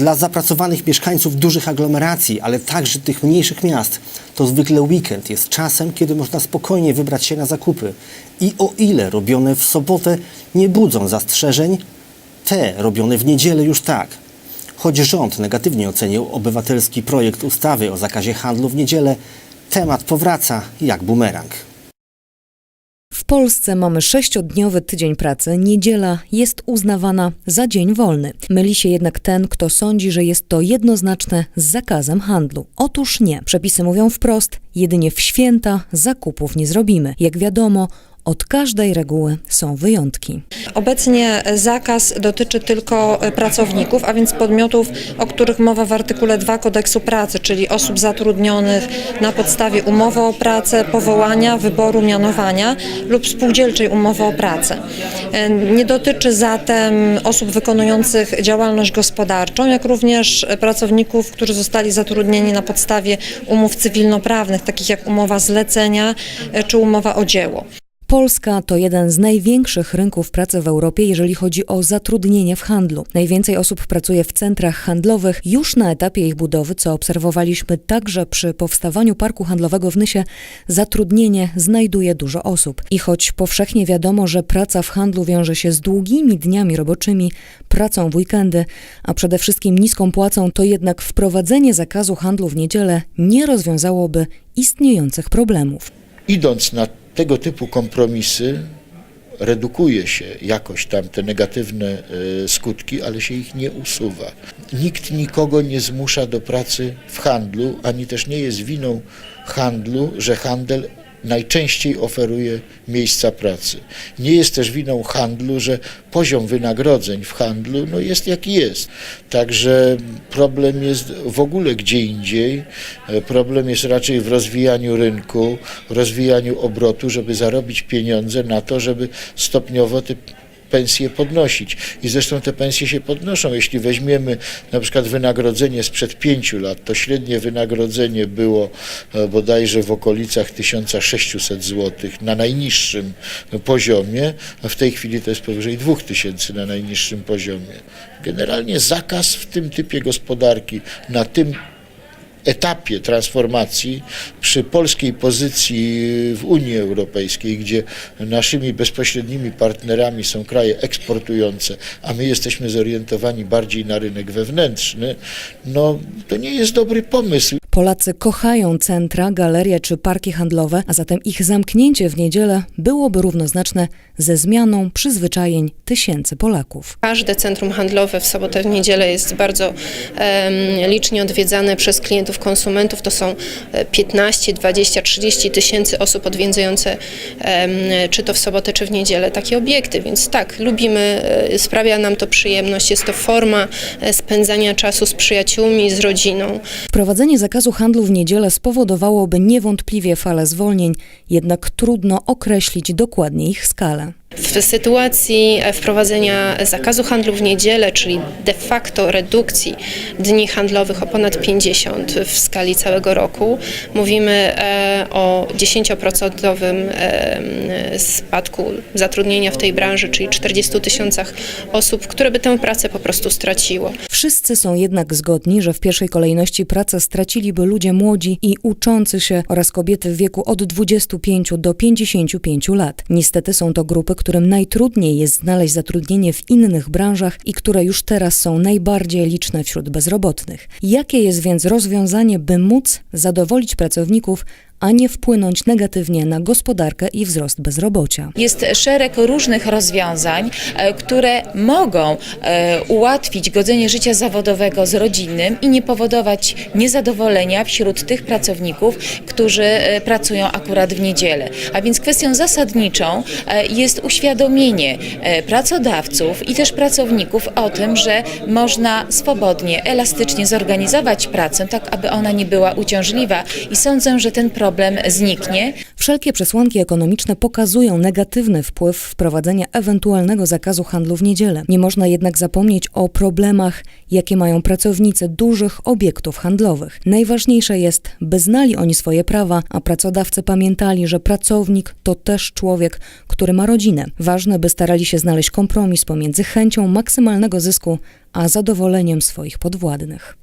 Dla zapracowanych mieszkańców dużych aglomeracji, ale także tych mniejszych miast, to zwykle weekend jest czasem, kiedy można spokojnie wybrać się na zakupy. I o ile robione w sobotę nie budzą zastrzeżeń, te robione w niedzielę już tak. Choć rząd negatywnie ocenił obywatelski projekt ustawy o zakazie handlu w niedzielę, temat powraca jak bumerang. Polsce mamy sześciodniowy tydzień pracy. Niedziela jest uznawana za dzień wolny. Myli się jednak ten, kto sądzi, że jest to jednoznaczne z zakazem handlu. Otóż nie. Przepisy mówią wprost, jedynie w święta zakupów nie zrobimy. Jak wiadomo, od każdej reguły są wyjątki. Obecnie zakaz dotyczy tylko e, pracowników, a więc podmiotów, o których mowa w artykule 2 kodeksu pracy, czyli osób zatrudnionych na podstawie umowy o pracę, powołania, wyboru, mianowania lub spółdzielczej umowy o pracę. E, Nie dotyczy zatem osób wykonujących działalność gospodarczą, jak również pracowników, którzy zostali zatrudnieni na podstawie umów cywilnoprawnych, takich jak umowa zlecenia e, czy umowa o dzieło. Polska to jeden z największych rynków pracy w Europie, jeżeli chodzi o zatrudnienie w handlu. Najwięcej osób pracuje w centrach handlowych już na etapie ich budowy, co obserwowaliśmy także przy powstawaniu parku handlowego w Nysie. Zatrudnienie znajduje dużo osób. I choć powszechnie wiadomo, że praca w handlu wiąże się z długimi dniami roboczymi, pracą w weekendy, a przede wszystkim niską płacą, to jednak wprowadzenie zakazu handlu w niedzielę nie rozwiązałoby istniejących problemów. idąc na tego typu kompromisy, redukuje się jakoś tam te negatywne e, skutki, ale się ich nie usuwa. Nikt nikogo nie zmusza do pracy w handlu, ani też nie jest winą handlu, że handel najczęściej oferuje miejsca pracy. Nie jest też winą handlu, że poziom wynagrodzeń w handlu no jest jaki jest. Także problem jest w ogóle gdzie indziej. E, Problem jest raczej w rozwijaniu rynku, rozwijaniu obrotu, żeby zarobić pieniądze na to, żeby stopniowo te pensje podnosić. I zresztą te pensje się podnoszą. Jeśli weźmiemy na przykład wynagrodzenie sprzed pięciu lat, to średnie wynagrodzenie było e, bodajże w okolicach 1600 zł na najniższym poziomie, a w tej chwili to jest powyżej 2000 na najniższym poziomie. Generalnie zakaz w tym typie gospodarki, na tym etapie transformacji przy polskiej pozycji w Unii Europejskiej, gdzie naszymi bezpośrednimi partnerami są kraje eksportujące, a my jesteśmy zorientowani bardziej na rynek wewnętrzny, no to nie jest dobry pomysł. Polacy kochają centra, galerie czy parki handlowe, a zatem ich zamknięcie w niedzielę byłoby równoznaczne ze zmianą przyzwyczajeń tysięcy Polaków. Każde centrum handlowe w sobotę, w niedzielę jest bardzo em, licznie odwiedzane przez klientów, konsumentów. To są e, 15, 20, 30 tysięcy osób odwiedzające em, czy to w sobotę, czy w niedzielę takie obiekty. Więc tak, lubimy, e, sprawia nam to przyjemność. Jest to forma e, spędzania czasu z przyjaciółmi, z rodziną. Wprowadzenie zakazu handlu w niedzielę spowodowałoby niewątpliwie falę zwolnień, jednak trudno określić dokładnie ich skalę. W sytuacji e, wprowadzenia zakazu handlu w niedzielę, czyli de facto redukcji dni handlowych o ponad 50 w skali całego roku, mówimy e, o 10% e, spadku zatrudnienia w tej branży, czyli 40 tysiącach osób, które by tę pracę po prostu straciło. Wszyscy są jednak zgodni, że w pierwszej kolejności pracę straciliby ludzie młodzi i uczący się oraz kobiety w wieku od 25 do 55 lat. Niestety są to grupy, którym najtrudniej jest znaleźć zatrudnienie w innych branżach i które już teraz są najbardziej liczne wśród bezrobotnych. Jakie jest więc rozwiązanie, by móc zadowolić pracowników, a nie wpłynąć negatywnie na gospodarkę i wzrost bezrobocia? Jest szereg różnych rozwiązań, e, które mogą e, ułatwić godzenie życia zawodowego z rodzinnym i nie powodować niezadowolenia wśród tych pracowników, którzy e, pracują akurat w niedzielę. A więc kwestią zasadniczą jest uświadomienie pracodawców i też pracowników o tym, że można swobodnie, elastycznie zorganizować pracę, tak aby ona nie była uciążliwa. I sądzę, że ten problem problem zniknie. Wszelkie przesłanki ekonomiczne pokazują negatywny wpływ wprowadzenia ewentualnego zakazu handlu w niedzielę. Nie można jednak zapomnieć o problemach, jakie mają pracownicy dużych obiektów handlowych. Najważniejsze jest, by znali oni swoje prawa, a pracodawcy pamiętali, że pracownik to też człowiek, który ma rodzinę. Ważne, by starali się znaleźć kompromis pomiędzy chęcią maksymalnego zysku, a zadowoleniem swoich podwładnych.